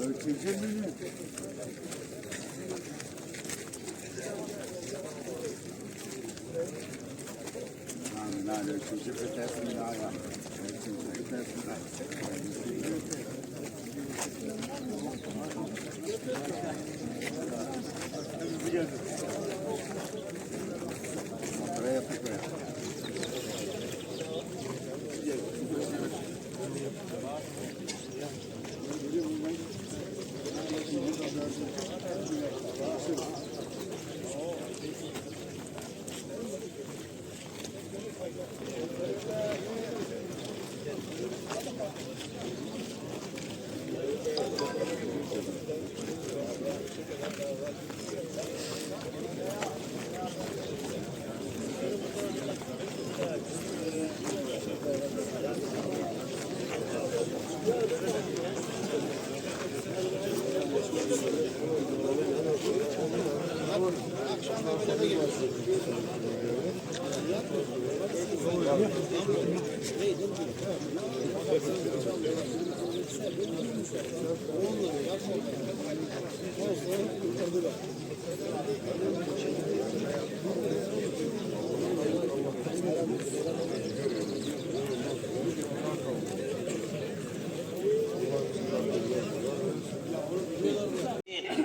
Ölçecek mi? Amin. Hadi ölçecek ötesini daha yap. Ölçecek ötesini daha. Buraya yapıp buraya.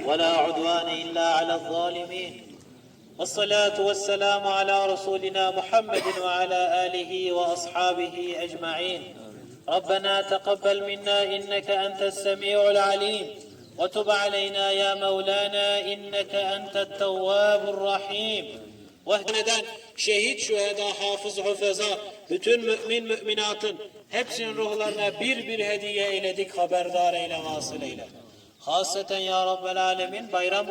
ولا عدوان إلا على الظالمين. والصلاة والسلام على رسولنا محمد وعلى آله وأصحابه أجمعين ربنا تقبل منا إنك أنت السميع العليم وتب علينا يا مولانا إنك أنت التواب الرحيم Neden şehit, şüheda, hafız, hufeza, bütün mümin müminatın hepsinin ruhlarına bir bir hediye eyledik, haberdar eyle, vasıl eyle. Haseten ya Rabbel Alemin bayram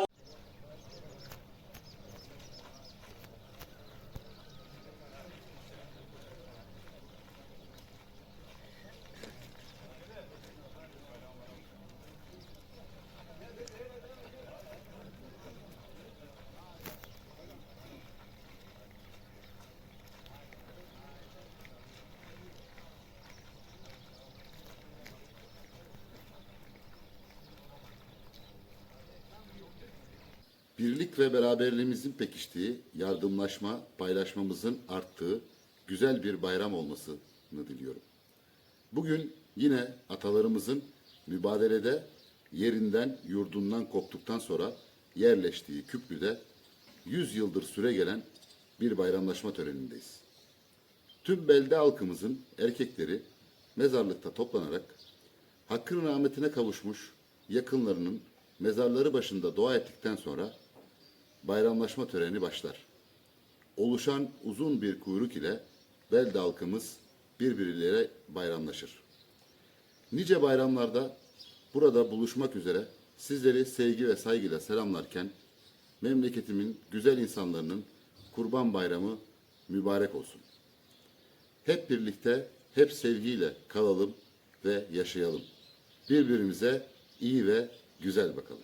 Birlik ve beraberliğimizin pekiştiği, yardımlaşma, paylaşmamızın arttığı güzel bir bayram olmasını diliyorum. Bugün yine atalarımızın mübadelede yerinden, yurdundan koptuktan sonra yerleştiği Küplü'de 100 yıldır süre gelen bir bayramlaşma törenindeyiz. Tüm belde halkımızın erkekleri mezarlıkta toplanarak hakkın rahmetine kavuşmuş yakınlarının mezarları başında dua ettikten sonra bayramlaşma töreni başlar. Oluşan uzun bir kuyruk ile belde halkımız birbirleriyle bayramlaşır. Nice bayramlarda burada buluşmak üzere sizleri sevgi ve saygıyla selamlarken memleketimin güzel insanlarının Kurban Bayramı mübarek olsun. Hep birlikte, hep sevgiyle kalalım ve yaşayalım. Birbirimize iyi ve güzel bakalım.